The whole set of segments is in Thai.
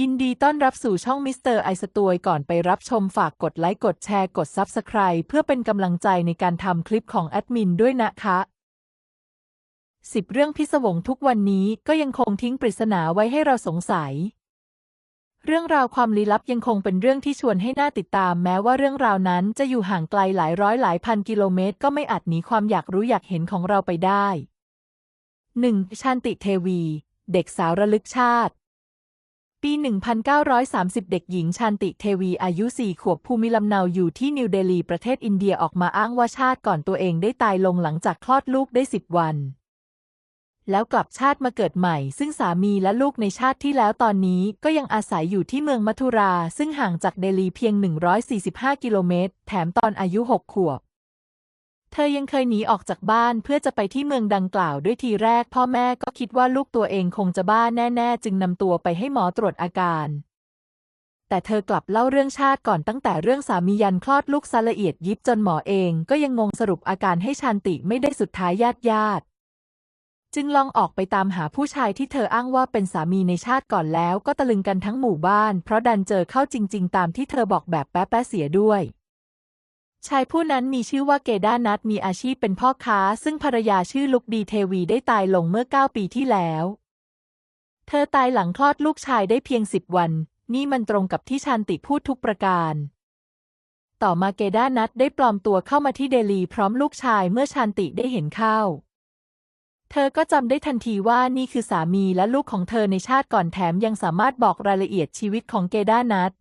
ยินดีต้อนรับสู่ช่องมิสเตอร์ไอสตวยก่อนไปรับชมฝากกดไลค์กดแชร์กด Subscribe เพื่อเป็นกำลังใจในการทำคลิปของแอดมินด้วยนะคะ 10 เรื่องพิศวงทุกวันนี้ก็ยังคงทิ้งปริศนาไว้ให้เราสงสัย เรื่องราวความลี้ลับยังคงเป็นเรื่องที่ชวนให้น่าติดตาม แม้ว่าเรื่องราวนั้นจะอยู่ห่างไกลหลายร้อยหลายพันกิโลเมตร ก็ไม่อาจหนีความอยากรู้อยากเห็นของเราไปได้ 1. ชันติเทวี เด็กสาวระลึกชาติ ปี 1930 เด็กหญิงชันติเทวีอายุ 4 ขวบภูมิลำเนาอยู่ที่นิวเดลีประเทศอินเดียออกมาอ้างว่าชาติก่อนตัวเองได้ตายลงหลังจากคลอดลูกได้ 10 วัน แล้วกลับชาติมาเกิดใหม่ ซึ่งสามีและลูกในชาติที่แล้วตอนนี้ก็ยังอาศัยอยู่ที่เมืองมัทุรา ซึ่งห่างจากเดลีเพียง 145 กิโลเมตร แถมตอนอายุ 6 ขวบ เธอยังเคยหนีออกจากบ้านเพื่อจะไปที่เมืองดังกล่าวด้วยทีแรก พ่อแม่ก็คิดว่าลูกตัวเองคงจะบ้าแน่ๆ จึงนำตัวไปให้หมอตรวจอาการ แต่เธอกลับเล่าเรื่องชาติก่อนตั้งแต่เรื่องสามียันคลอดลูกซะละเอียดยิบจนหมอเองก็ยังงงสรุปอาการให้ชันติไม่ได้สุดท้ายญาติญาติจึงลองออกไปตามหาผู้ชายที่เธออ้างว่าเป็นสามีในชาติก่อนแล้วก็ตะลึงกันทั้งหมู่บ้าน เพราะดันเจอเข้าจริง ๆ ตามที่เธอบอกแบบแป๊ะๆเสียด้วย ชายผู้นั้นมีชื่อว่าเกด้านัทมีอาชีพเป็นพ่อค้า ซึ่งภรรยาชื่อลุกดีเทวีได้ตายลงเมื่อ 9 ปีที่แล้ว เธอตายหลังคลอดลูกชายได้เพียงสิบวัน นี่มันตรงกับที่ชันติพูดทุกประการ ต่อมาเกด้านัทได้ปลอมตัวเข้ามาที่เดลีพร้อมลูกชายเมื่อชันติได้เห็นเข้า เธอก็จำได้ทันทีว่านี่คือสามีและลูกของเธอในชาติก่อนแถมยังสามารถบอกรายละเอียดชีวิตของเกด้านัท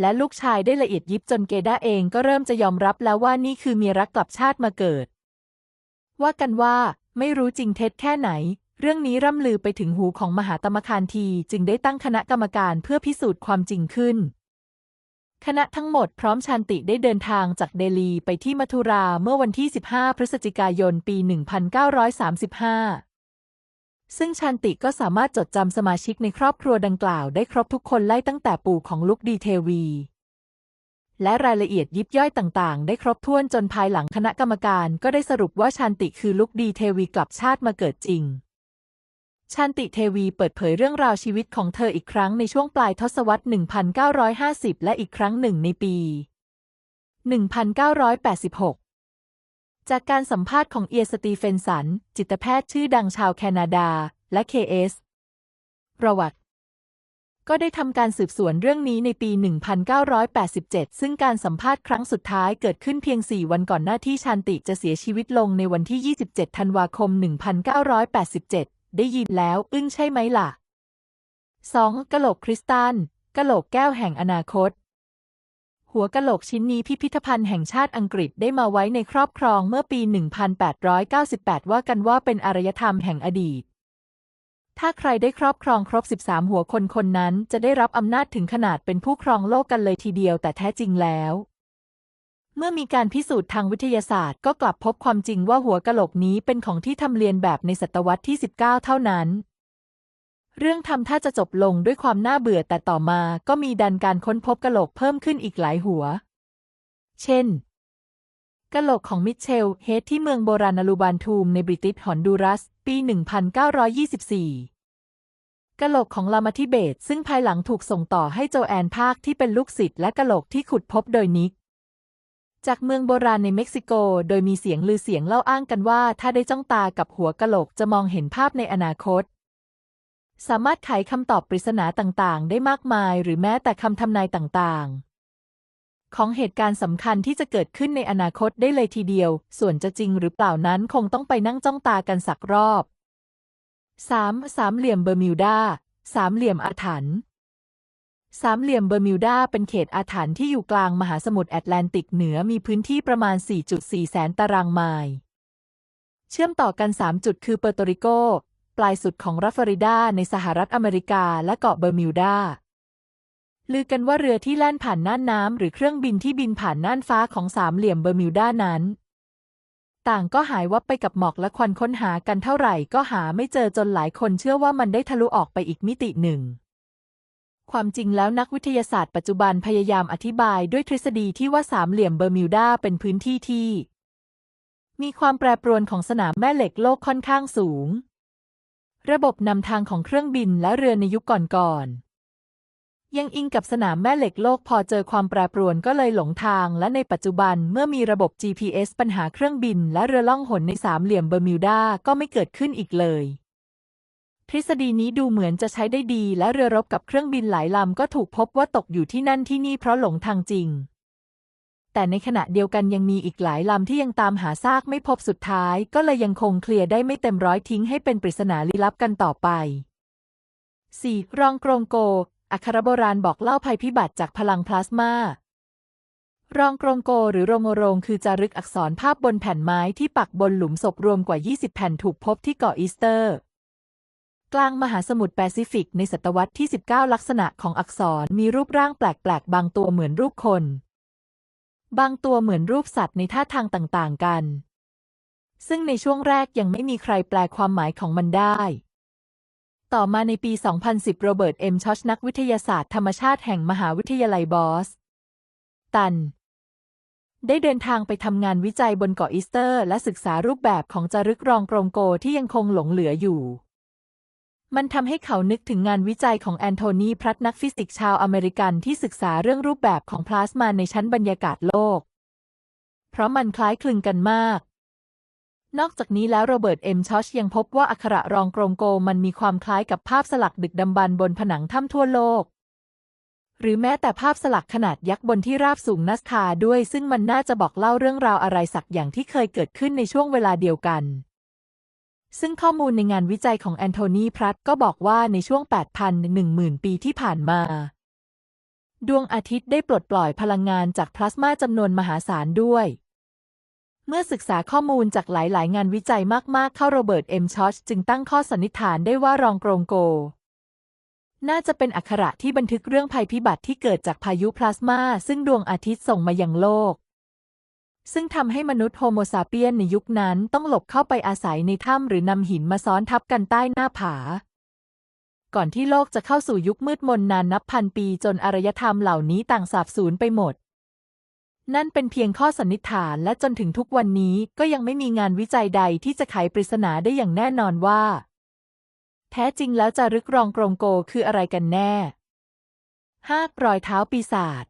และลูกชายได้ละเอียดยิบจนเกด้าเองก็เริ่มจะยอมรับแล้วว่านี่คือเมียรักกลับชาติมาเกิด ว่ากันว่าไม่รู้จริงเท็จแค่ไหน เรื่องนี้ร่ำลือไปถึงหูของมหาตมคานทีจึงได้ตั้งคณะกรรมการเพื่อพิสูจน์ความจริงขึ้น คณะทั้งหมดพร้อมชันติได้เดินทางจากเดลีไปที่มัทุราเมื่อวันที่ 15 พฤศจิกายน ปี 1935 ซึ่งชันติก็สามารถจดจำสมาชิกในครอบครัวดังกล่าวได้ครบทุกคนไล่ตั้งแต่ปู่ของลุกดีเทวี และรายละเอียดยิบย่อยต่างๆ ได้ครบถ้วนจนภายหลังคณะกรรมการก็ได้สรุปว่าชันติคือลุกดีเทวีกลับชาติมาเกิดจริงชันติเทวีเปิดเผยเรื่องราวชีวิตของเธออีกครั้งในช่วงปลายทศวรรษ 1950 และอีกครั้งหนึ่งในปี 1986 จากการสัมภาษณ์ของเอียสตีเฟนสัน จิตแพทย์ชื่อดังชาวแคนาดา และ KS ประวัติ ก็ได้ทำการสืบสวนเรื่องนี้ในปี 1987 ซึ่งการสัมภาษณ์ครั้งสุดท้ายเกิดขึ้นเพียง 4 วันก่อนหน้าที่ชันติจะเสียชีวิตลงในวันที่ 27 ธันวาคม 1987 ได้ยินแล้ว อึ้งใช่ไหมล่ะ 2. กะโหลกคริสตัลกะโหลกแก้วแห่งอนาคต หัวกะโหลกชิ้นนี้พิพิธภัณฑ์แห่งชาติอังกฤษได้มาไว้ในครอบครองเมื่อปี 1898 ว่ากันว่าเป็นอารยธรรมแห่งอดีต ถ้าใครได้ครอบครองครบ 13 หัวคนคนนั้นจะได้รับอำนาจถึงขนาดเป็นผู้ครองโลกกันเลยทีเดียวแต่แท้จริงแล้ว เมื่อมีการพิสูจน์ทางวิทยาศาสตร์ก็กลับพบความจริงว่าหัวกะโหลกนี้เป็นของที่ทำเลียนแบบในศตวรรษที่ 19 เท่านั้น เรื่องทำท่าจะจบลงด้วยความน่าเบื่อแต่ต่อมาก็มีดันการค้นพบกะโหลกเพิ่มขึ้นอีกหลายหัว เช่นกะโหลกของมิเชล เฮดที่เมืองโบราณลูบานทูมในบริติชฮอนดูรัส ปี 1924กะโหลกของลามาธิเบต ซึ่งภายหลังถูกส่งต่อให้โจแอนภาคที่เป็นลูกศิษย์และกะโหลกที่ขุดพบโดยนิก จากเมืองโบราณในเม็กซิโก โดยมีเสียงลือเสียงเล่าอ้างกันว่า ถ้าได้จ้องตากับหัวกะโหลกจะมองเห็นภาพในอนาคต สามารถไขคำตอบปริศนาต่างๆ ได้มากมาย หรือแม้แต่คำทำนายต่างๆ ของเหตุการณ์สำคัญที่จะเกิดขึ้นในอนาคตได้เลยทีเดียว ส่วนจะจริงหรือเปล่านั้นคงต้องไปนั่งจ้องตากันสักรอบ 3. สามเหลี่ยมเบอร์มิวดา สามเหลี่ยมอาถรรพ์สามเหลี่ยมเบอร์มิวดาเป็นเขตอาถรรพ์ที่อยู่กลางมหาสมุทรแอตแลนติกเหนือมีพื้นที่ประมาณ 4.4 แสนตารางไมล์ เชื่อมต่อกัน 3 จุดคือเปอร์โตริโก ลายสุดของรัฐฟลอริดาในสหรัฐอเมริกาและเกาะเบอร์มิวดาลือกันว่าเรือที่แล่นผ่านน่านน้ำหรือเครื่องบินที่บินผ่านน่านฟ้าของสามเหลี่ยมเบอร์มิวดานั้น ต่างก็หายวับไปกับหมอกและควันค้นหากันเท่าไหร่ก็หาไม่เจอจนหลายคนเชื่อว่ามันได้ทะลุออกไปอีกมิติหนึ่ง ความจริงแล้วนักวิทยาศาสตร์ปัจจุบันพยายามอธิบายด้วยทฤษฎีที่ว่าสามเหลี่ยมเบอร์มิวดาเป็นพื้นที่ที่ มีความแปรปรวนของสนามแม่เหล็กโลกค่อนข้างสูง ระบบนำทางของเครื่องบินและเรือในยุคก่อนยังอิงกับสนามแม่เหล็กโลกพอเจอความแปรปรวนก็เลยหลงทาง และในปัจจุบันเมื่อมีระบบ GPS ปัญหาเครื่องบิน และเรือล่องหนในสามเหลี่ยมเบอร์มิวดาก็ไม่เกิดขึ้นอีกเลย ทฤษฎีนี้ดูเหมือนจะใช้ได้ดี และเรือรบกับเครื่องบินหลายลำก็ถูกพบว่าตกอยู่ที่นั่นที่นี่เพราะหลงทางจริง แต่ในขณะเดียวกันยังมีอีกหลายลำที่ยังตามหาซากไม่พบสุดท้าย ก็เลยยังคงเคลียร์ได้ไม่เต็มร้อยทิ้งให้เป็นปริศนาลี้ลับกันต่อไป 4. รองกรงโก อักขรโบราณบอกเล่าภัยพิบัติจากพลังพลาสมารองกรงโกหรือโรงโรงคือจารึกอักษรภาพบนแผ่นไม้ที่ปักบนหลุมศพรวมกว่า 20 แผ่นถูกพบที่เกาะอีสเตอร์ กลางมหาสมุทรแปซิฟิกในศตวรรษที่ 19 ลักษณะของอักษรมีรูปร่างแปลก ๆ บางตัวเหมือนรูปคน บางตัวเหมือนรูปสัตว์ในท่าทางต่างๆกัน ซึ่งในช่วงแรกยังไม่มีใครแปลความหมายของมันได้ ต่อมาในปี 2010 โรเบิร์ต เอ็มชอชนักวิทยาศาสตร์ธรรมชาติแห่งมหาวิทยาลัยบอสตัน ได้เดินทางไปทำงานวิจัยบนเกาะอีสเตอร์ และศึกษารูปแบบของจารึกรองกรงโกที่ยังคงหลงเหลืออยู่ มันทำให้เขานึกถึงงานวิจัยของแอนโทนีพรัตนักฟิสิกส์ชาวอเมริกันที่ศึกษาเรื่องรูปแบบของพลาสมาในชั้นบรรยากาศโลก เพราะมันคล้ายคลึงกันมาก นอกจากนี้แล้วโรเบิร์ตเอ็มชอชยังพบว่าอักขระรองกรงโกมันมีความคล้ายกับภาพสลักดึกดำบรรบนผนังถ้ำทั่วโลก หรือแม้แต่ภาพสลักขนาดยักษ์บนที่ราบสูงนัสคาด้วยซึ่งมันน่าจะบอกเล่าเรื่องราวอะไรสักอย่างที่เคยเกิดขึ้นในช่วงเวลาเดียวกัน ซึ่งข้อมูลในงานวิจัยของแอนโทนีพรัตก็บอกว่าในช่วง 8,000-10,000 ปีที่ผ่านมา ดวงอาทิตย์ได้ปลดปล่อยพลังงานจากพลาสมาจำนวนมหาศาลด้วย เมื่อศึกษาข้อมูลจากหลาย ๆ งานวิจัยมาก ๆ เข้าโรเบิร์ต เอ็มชอชจึงตั้งข้อสันนิษฐานได้ว่ารองโกรงโก น่าจะเป็นอักขระที่บันทึกเรื่องภัยพิบัติที่เกิดจากพายุพลาสมาซึ่งดวงอาทิตย์ส่งมายังโลก ซึ่งทำให้มนุษย์โฮโมซาเปียนในยุคนั้นต้องหลบเข้าไปอาศัยในถ้ำหรือนำหินมาซ้อนทับกันใต้หน้าผา ก่อนที่โลกจะเข้าสู่ยุคมืดมนนานนับพันปีจนอารยธรรมเหล่านี้ต่างสาบสูญไปหมด นั่นเป็นเพียงข้อสันนิษฐานและจนถึงทุกวันนี้ก็ยังไม่มีงานวิจัยใดที่จะไขปริศนาได้อย่างแน่นอนว่า แท้จริงแล้วจารึกรองกรงโกคืออะไรกันแน่ 5. รอยเท้าปีศาจ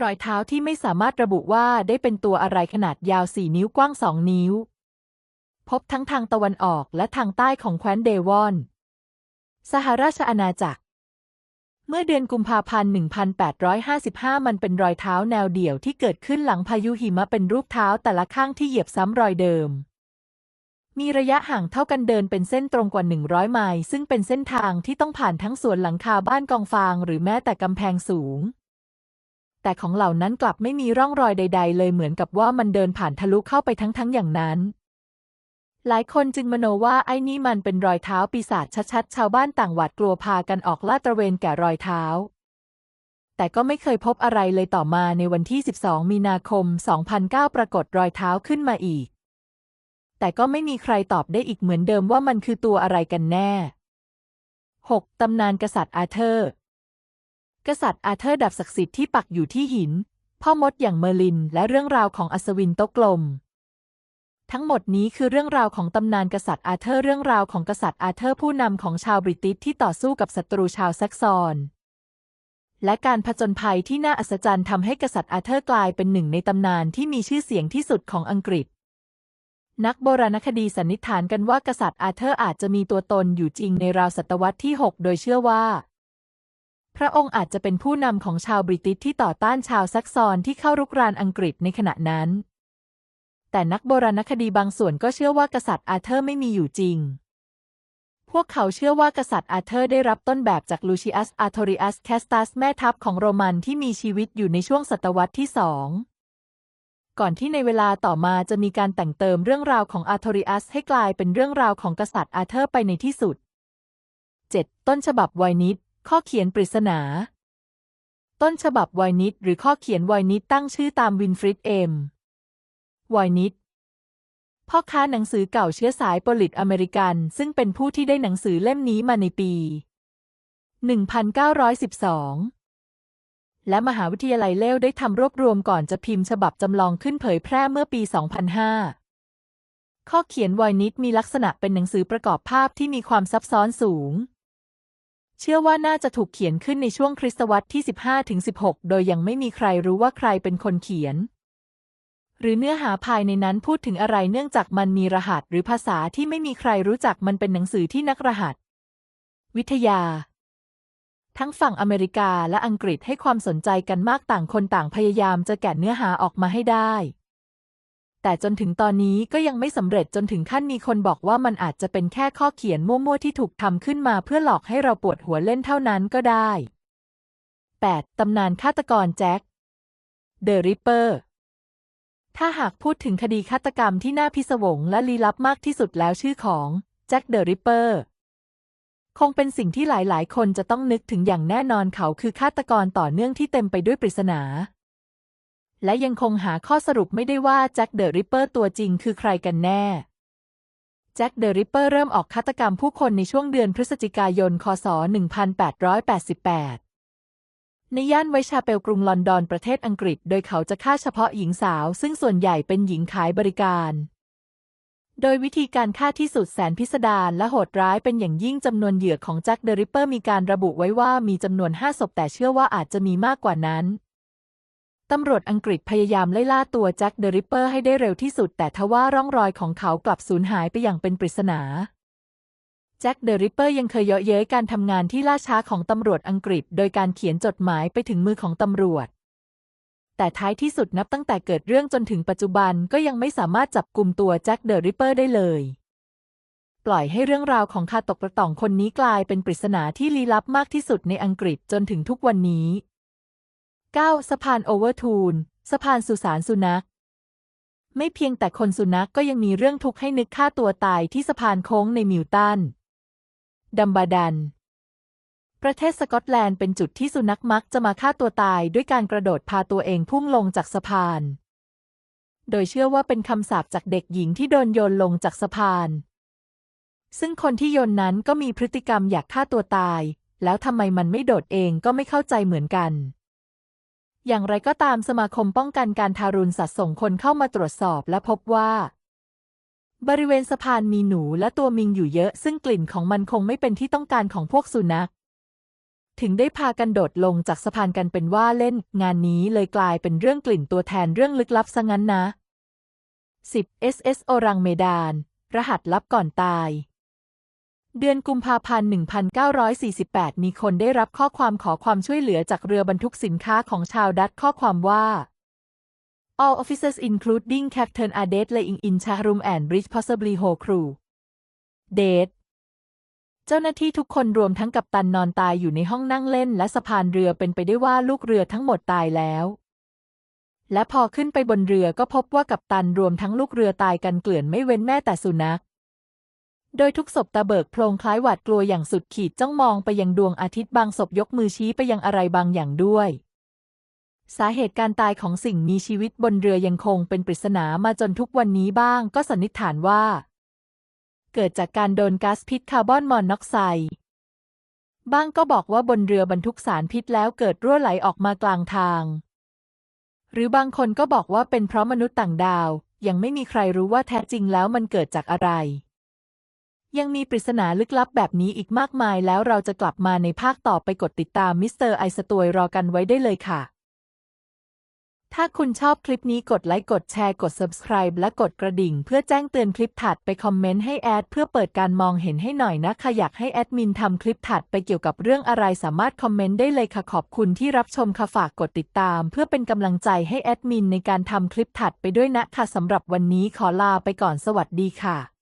รอยเท้าที่ไม่สามารถระบุว่าได้เป็นตัวอะไรขนาดยาว4นิ้วกว้าง2นิ้ว พบทั้งทางตะวันออกและทางใต้ของแคว้นเดวอน สหราชอาณาจักร เมื่อเดือนกุมภาพันธ์ 1855 มันเป็นรอยเท้าแนวเดี่ยวที่เกิดขึ้นหลังพายุหิมะเป็นรูปเท้าแต่ละข้างที่เหยียบซ้ำรอยเดิม มีระยะห่างเท่ากันเดินเป็นเส้นตรงกว่า 100 ไมล์ซึ่งเป็นเส้นทางที่ต้องผ่านทั้งสวนหลังคาบ้านกองฟาง หรือแม้แต่กำแพงสูง แต่ของเหล่านั้นกลับไม่มีร่องรอยใด ๆ เลยเหมือนกับว่ามันเดินผ่านทะลุเข้าไปทั้งๆอย่างนั้น หลายคนจึงมโนว่าไอ้นี่มันเป็นรอยเท้าปีศาจชัดๆ ชาวบ้านต่างหวาดกลัวพากันออกลาดตระเวนแก่รอยเท้า แต่ก็ไม่เคยพบอะไรเลยต่อมาในวันที่ 12 มีนาคม 2009 ปรากฏรอยเท้าขึ้นมาอีก แต่ก็ไม่มีใครตอบได้อีกเหมือนเดิมว่ามันคือตัวอะไรกันแน่ 6. ตำนานกษัตริย์อาเธอร์ กษัตริย์อาเธอร์ดับศักดิ์สิทธิ์ที่ปักอยู่ที่หิน พ่อมดอย่างเมอร์ลิน และเรื่องราวของอัศวินโตกลม ทั้งหมดนี้คือเรื่องราวของตำนานกษัตริย์อาเธอร์เรื่องราวของกษัตริย์อาเธอร์ผู้นำของชาวบริติชที่ต่อสู้กับศัตรูชาวแซกซอนและการผจญภัยที่น่าอัศจรรย์ทำให้กษัตริย์อาเธอร์กลายเป็นหนึ่งในตำนานที่มีชื่อเสียงที่สุดของอังกฤษ นักโบราณคดีสันนิษฐานกันว่ากษัตริย์อาเธอร์อาจจะมีตัวตนอยู่จริงในราวศตวรรษที่ 6 โดยเชื่อว่า พระองค์อาจจะเป็นผู้นำของชาวบริติชที่ต่อต้านชาวแซกซอนที่เข้ารุกรานอังกฤษในขณะนั้น แต่นักโบราณคดีบางส่วนก็เชื่อว่ากษัตริย์อาเธอร์ไม่มีอยู่จริง พวกเขาเชื่อว่ากษัตริย์อาเธอร์ได้รับต้นแบบจากลูชิอัสอาโทริอัสแคสตัสแม่ทัพของโรมันที่มีชีวิตอยู่ในช่วงศตวรรษที่สองก่อนที่ในเวลาต่อมาจะมีการแต่งเติมเรื่องราวของอาโทริอัสให้กลายเป็นเรื่องราวของกษัตริย์อาเธอร์ไปในที่สุด 7. ต้นฉบับไวนิด ข้อเขียนปริศนา ต้นฉบับไวนิดหรือข้อเขียนไวนิดตั้งชื่อตามวินฟริดเอ็มไวนิดพ่อค้าหนังสือเก่าเชื้อสายโปลิตอเมริกัน ซึ่งเป็นผู้ที่ได้หนังสือเล่มนี้มาในปี 1912 และมหาวิทยาลัยเลวได้ทำรวบรวมก่อนจะพิมพ์ฉบับจำลองขึ้นเผยแพร่เมื่อปี 2005 ข้อเขียนไวนิดมีลักษณะเป็นหนังสือประกอบภาพที่มีความซับซ้อนสูง เชื่อว่าน่าจะถูกเขียนขึ้นในช่วงคริสตวรรษที่ 15-16 โดยยังไม่มีใครรู้ว่าใครเป็นคนเขียน หรือเนื้อหาภายในนั้นพูดถึงอะไรเนื่องจากมันมีรหัสหรือภาษาที่ไม่มีใครรู้จักมันเป็นหนังสือที่นักรหัส วิทยา ทั้งฝั่งอเมริกาและอังกฤษให้ความสนใจกันมากต่างคนต่างพยายามจะแกะเนื้อหาออกมาให้ได้ แต่จนถึงตอนนี้ก็ยังไม่สำเร็จจนถึงขั้นมีคนบอกว่ามันอาจจะเป็นแค่ข้อเขียนมั่วๆที่ถูกทำขึ้นมาเพื่อหลอกให้เราปวดหัวเล่นเท่านั้นก็ได้ 8. ตำนานฆาตกรแจ็คเดอะริปเปอร์ถ้าหากพูดถึงคดีฆาตกรรมที่น่าพิศวงและลี้ลับมากที่สุดแล้วชื่อของแจ็คเดอะริปเปอร์คงเป็นสิ่งที่หลายๆ คนจะต้องนึกถึงอย่างแน่นอนเขาคือฆาตกรต่อเนื่องที่เต็มไปด้วยปริศนา และยังคงหาข้อสรุปไม่ได้ว่าแจ็คเดอะริปเปอร์ตัวจริงคือใครกันแน่ แจ็คเดอะริปเปอร์เริ่มออกฆาตกรรมผู้คนในช่วงเดือนพฤศจิกายน คศ 1888 ในย่านไวชาเปลกรุงลอนดอนประเทศอังกฤษ โดยเขาจะฆ่าเฉพาะหญิงสาว ซึ่งส่วนใหญ่เป็นหญิงขายบริการโดยวิธีการฆ่าที่สุดแสนพิสดารและโหดร้ายเป็นอย่างยิ่งจำนวนเหยื่อของแจ็คเดอะริปเปอร์มีการระบุไว้ว่ามีจำนวนห้าศพแต่เชื่อว่าอาจจะมีมากกว่านั้น ตำรวจอังกฤษพยายามไล่ล่าตัวแจ็คเดอะริปเปอร์ให้ได้เร็วที่สุด แต่ทว่าร่องรอยของเขากลับสูญหายไปอย่างเป็นปริศนาแจ็คเดอะริปเปอร์ยังเคยเยาะเย้ยการทำงานที่ล่าช้าของตำรวจอังกฤษ โดยการเขียนจดหมายไปถึงมือของตำรวจ แต่ท้ายที่สุดนับตั้งแต่เกิดเรื่องจนถึงปัจจุบันก็ยังไม่สามารถจับกลุ่มตัวแจ็คเดอะริปเปอร์ได้เลย ปล่อยให้เรื่องราวของคาตกกระต่องคนนี้กลายเป็นปริศนาที่ลี้ลับมากที่สุดในอังกฤษจนถึงทุกวันนี้ 9. สะพานโอเวอร์ทูนสะพานสุสานสุนัข ไม่เพียงแต่คนสุนัขกก็ยังมีเรื่องทุกข์ให้นึกฆ่าตัวตายที่สะพานโค้งในมิวตัน ดัมบาดัน ประเทศสกอตแลนด์เป็นจุดที่สุนัขมักจะมาฆ่าตัวตายด้วยการกระโดดพาตัวเองพุ่งลงจากสะพาน โดยเชื่อว่าเป็นคำสาปจากเด็กหญิงที่โดนโยนลงจากสะพาน ซึ่งคนที่โยนนั้นก็มีพฤติกรรมอยากฆ่าตัวตาย แล้วทำไมมันไม่โดดเองก็ไม่เข้าใจเหมือนกัน อย่างไรก็ตามสมาคมป้องกันการทารุณสัตว์ส่งคนเข้ามาตรวจสอบและพบว่า บริเวณสะพานมีหนูและตัวมิงอยู่เยอะ ซึ่งกลิ่นของมันคงไม่เป็นที่ต้องการของพวกสุนัข ถึงได้พากันโดดลงจากสะพานกันเป็นว่าเล่น งานนี้เลยกลายเป็นเรื่องกลิ่นตัวแทนเรื่องลึกลับซะงั้นนะ 10 SS โอรังเมดาน รหัสลับก่อนตาย เดือนกุมภาพันธ์ 1948 มีคนได้รับข้อความขอความช่วยเหลือจากเรือบรรทุกสินค้าของชาวดัตข้อความว่า All officers including Captain are dead laying in chat room and bridge possibly whole crew dead เจ้าหน้าที่ทุกคนรวมทั้งกัปตันนอนตายอยู่ในห้องนั่งเล่น และสะพานเรือเป็นไปได้ว่าลูกเรือทั้งหมดตายแล้ว และพอขึ้นไปบนเรือก็พบว่ากัปตันรวมทั้งลูกเรือตายกันเกลื่อนไม่เว้นแม้แต่สุนัข โดยทุกศพตาเบิกโพลงคล้ายหวาดกลัวอย่างสุดขีดจ้องมองไปยังดวงอาทิตย์บางศพยกมือชี้ไปยังอะไรบางอย่างด้วย สาเหตุการตายของสิ่งมีชีวิตบนเรือยังคงเป็นปริศนามาจนทุกวันนี้บ้างก็สันนิษฐานว่า เกิดจากการโดนก๊าซพิษคาร์บอนมอนอกไซด์บ้างก็บอกว่าบนเรือบรรทุกสารพิษแล้วเกิดรั่วไหลออกมากลางทาง หรือบางคนก็บอกว่าเป็นเพราะมนุษย์ต่างดาว ยังไม่มีใครรู้ว่าแท้จริงแล้วมันเกิดจากอะไร ยังมีปริศนาลึกลับแบบนี้อีกมากมายแล้วเราจะกลับมาในภาคต่อไปกดติดตามมิสเตอร์ไอสตวยรอกันไว้ได้เลยค่ะ ถ้าคุณชอบคลิปนี้กดไลค์กดแชร์กด subscribe และกดกระดิ่ง เพื่อแจ้งเตือนคลิปถัดไปคอมเมนต์ให้แอดเพื่อเปิดการมองเห็นให้หน่อยนะคะอยากให้แอดมินทำคลิปถัดไปเกี่ยวกับเรื่องอะไรสามารถคอมเมนต์ได้เลยค่ะขอบคุณที่รับชมค่ะฝากกดติดตาม เพื่อเป็นกำลังใจให้แอดมินในการทำคลิปถัดไปด้วยนะคะสำหรับวันนี้ขอลาไปก่อนสวัสดีค่ะ